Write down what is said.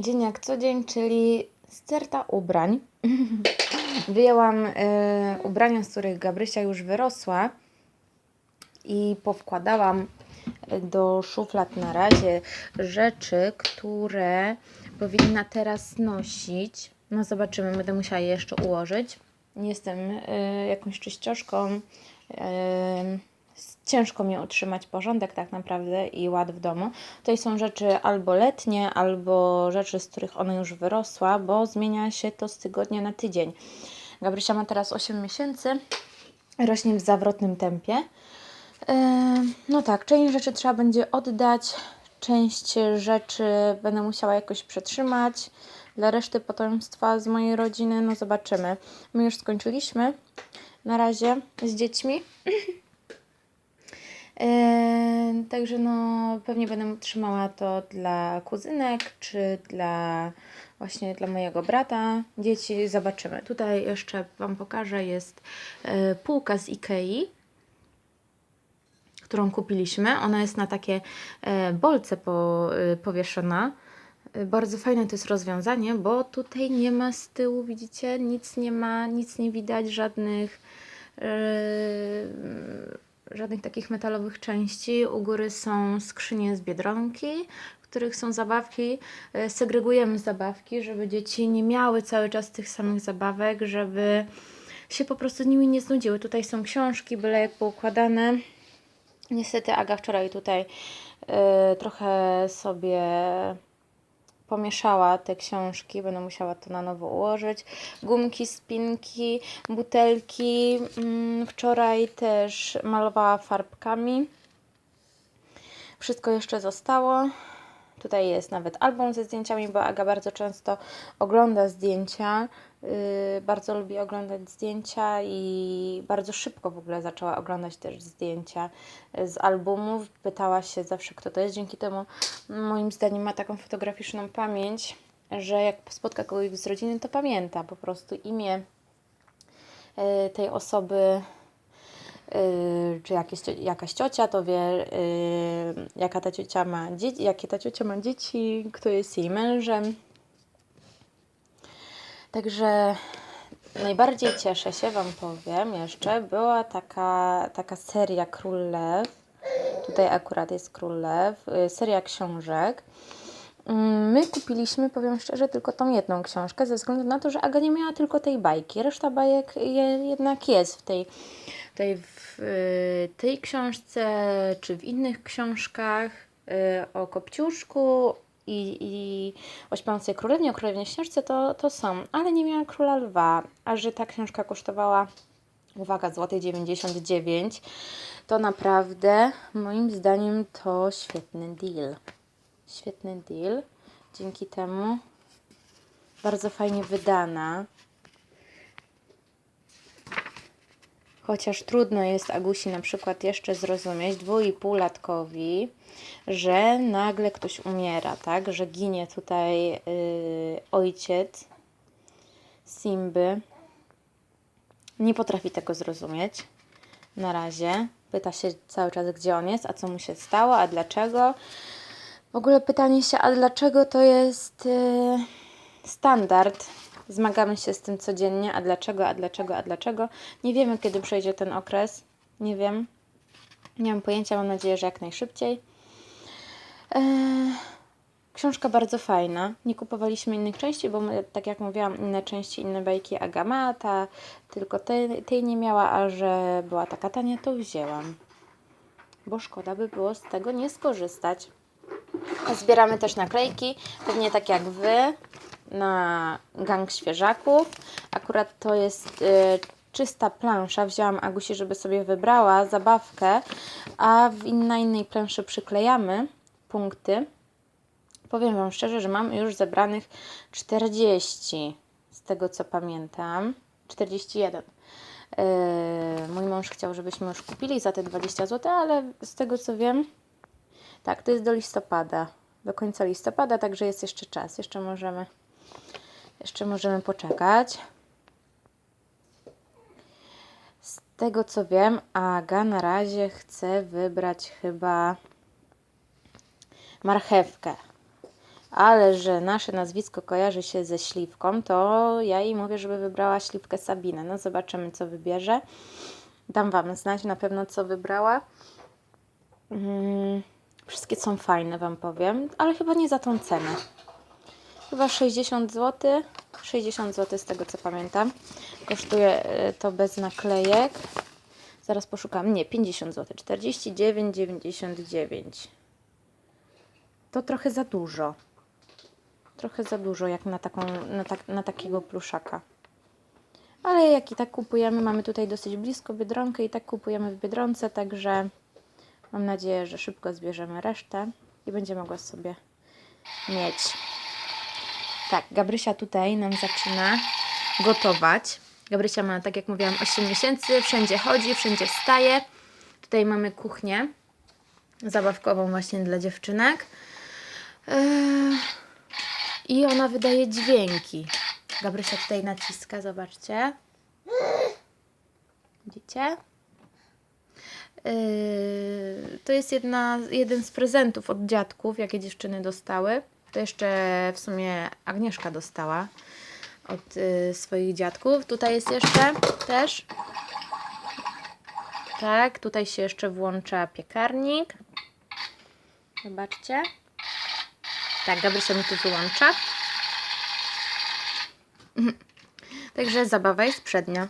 Dzień jak co dzień, czyli sterta ubrań. Wyjęłam y, ubrania, z których Gabrysia już wyrosła i powkładałam do szuflad na razie rzeczy, które powinna teraz nosić. No zobaczymy, będę musiała je jeszcze ułożyć. Nie jestem y, jakąś czyścioszką. Y, ciężko mi utrzymać porządek tak naprawdę i ład w domu. Tutaj są rzeczy albo letnie, albo rzeczy, z których ona już wyrosła, bo zmienia się to z tygodnia na tydzień. Gabrysia ma teraz 8 miesięcy, rośnie w zawrotnym tempie. Yy, No tak, część rzeczy trzeba będzie oddać, część rzeczy będę musiała jakoś przetrzymać. Dla reszty potomstwa z mojej rodziny, no zobaczymy. My już skończyliśmy na razie z dziećmi. Yy, także no pewnie będę trzymała to dla kuzynek, czy dla właśnie dla mojego brata, dzieci, zobaczymy. Tutaj jeszcze Wam pokażę, jest yy, półka z Ikei, którą kupiliśmy. Ona jest na takie e, bolce po, y, powieszona. Bardzo fajne to jest rozwiązanie, bo tutaj nie ma z tyłu, widzicie, nic nie ma, nic nie widać, żadnych e, żadnych takich metalowych części. U góry są skrzynie z Biedronki, w których są zabawki. E, Segregujemy zabawki, żeby dzieci nie miały cały czas tych samych zabawek, żeby się po prostu nimi nie znudziły. Tutaj są książki, byle jak poukładane. Niestety Aga wczoraj tutaj e, trochę sobie pomieszała te książki, będę musiała to na nowo ułożyć. Gumki, spinki, butelki. Mm, Wczoraj też malowała farbkami. Wszystko jeszcze zostało. Tutaj jest nawet album ze zdjęciami, bo Aga bardzo często ogląda zdjęcia. Yy, bardzo lubi oglądać zdjęcia i bardzo szybko w ogóle zaczęła oglądać też zdjęcia z albumów. Pytała się zawsze, kto to jest. Dzięki temu, moim zdaniem, ma taką fotograficzną pamięć, że jak spotka kogoś z rodziny, to pamięta po prostu imię yy, tej osoby, czy jakieś, jakaś ciocia, to wie, yy, jaka ta ciocia ma dzieci, jakie ta ciocia ma dzieci, kto jest jej mężem. Także najbardziej cieszę się, Wam powiem jeszcze, była taka, taka seria Król Lew. Tutaj akurat jest Król Lew, y, seria książek. Mm, My kupiliśmy, powiem szczerze, tylko tą jedną książkę, ze względu na to, że Aga nie miała tylko tej bajki. Reszta bajek je, jednak jest w tej, tej, w y, tej książce, czy w innych książkach y, o Kopciuszku i, i o Śpiącej Królewnie, o Królewnie Śnieżce, to, to są. Ale nie miała Króla Lwa, a że ta książka kosztowała uwaga, złoty 99, to naprawdę moim zdaniem to świetny deal. Świetny deal. Dzięki temu bardzo fajnie wydana. Chociaż trudno jest Agusi na przykład jeszcze zrozumieć dwójpółlatkowi, że nagle ktoś umiera, tak? Że ginie tutaj yy, ojciec Simby. Nie potrafi tego zrozumieć na razie. Pyta się cały czas, gdzie on jest, a co mu się stało, a dlaczego. W ogóle pytanie się, a dlaczego to jest yy, standard. Zmagamy się z tym codziennie, a dlaczego, a dlaczego, a dlaczego. Nie wiemy, kiedy przejdzie ten okres. Nie wiem. Nie mam pojęcia, mam nadzieję, że jak najszybciej. Eee, Książka bardzo fajna. Nie kupowaliśmy innych części, bo my, tak jak mówiłam, inne części, inne bajki Agamata, tylko tej, tej nie miała, a że była taka tania, to wzięłam. Bo szkoda by było z tego nie skorzystać. Zbieramy też naklejki, pewnie tak jak Wy, na gang świeżaków. Akurat to jest y, czysta plansza. Wzięłam Agusi, żeby sobie wybrała zabawkę, a w na innej planszy przyklejamy punkty. Powiem Wam szczerze, że mam już zebranych 40, z tego co pamiętam. 41. Yy, mój mąż chciał, żebyśmy już kupili za te 20 zł, ale z tego co wiem, tak, to jest do listopada, do końca listopada, także jest jeszcze czas, jeszcze możemy, jeszcze możemy poczekać. Z tego co wiem, Aga na razie chce wybrać chyba marchewkę. ale że nasze nazwisko kojarzy się ze śliwką, to ja jej mówię, żeby wybrała śliwkę Sabinę. No zobaczymy, co wybierze. Dam Wam znać na pewno, co wybrała. Mm, wszystkie są fajne, Wam powiem, ale chyba nie za tą cenę. Chyba 60 zł. 60 zł z tego co pamiętam. Kosztuje e, to bez naklejek. Zaraz poszukam. Nie, 50 zł. 49,99. To trochę za dużo. Trochę za dużo jak na, taką, na, tak, na takiego pluszaka. Ale jak i tak kupujemy, mamy tutaj dosyć blisko Biedronkę i tak kupujemy w Biedronce, także mam nadzieję, że szybko zbierzemy resztę i będzie mogła sobie mieć. Tak, Gabrysia tutaj nam zaczyna gotować. Gabrysia ma, tak jak mówiłam, 8 miesięcy, wszędzie chodzi, wszędzie wstaje. Tutaj mamy kuchnię zabawkową właśnie dla dziewczynek. Yy, I ona wydaje dźwięki. Gabrysia tutaj naciska, zobaczcie. Widzicie? Yy, to jest jedna, jeden z prezentów od dziadków, jakie dziewczyny dostały. To jeszcze w sumie Agnieszka dostała od y, swoich dziadków. Tutaj jest jeszcze też. Tak, tutaj się jeszcze włącza piekarnik. Zobaczcie. Tak, Gabrysia mi tu wyłącza. Także zabawa jest przednia.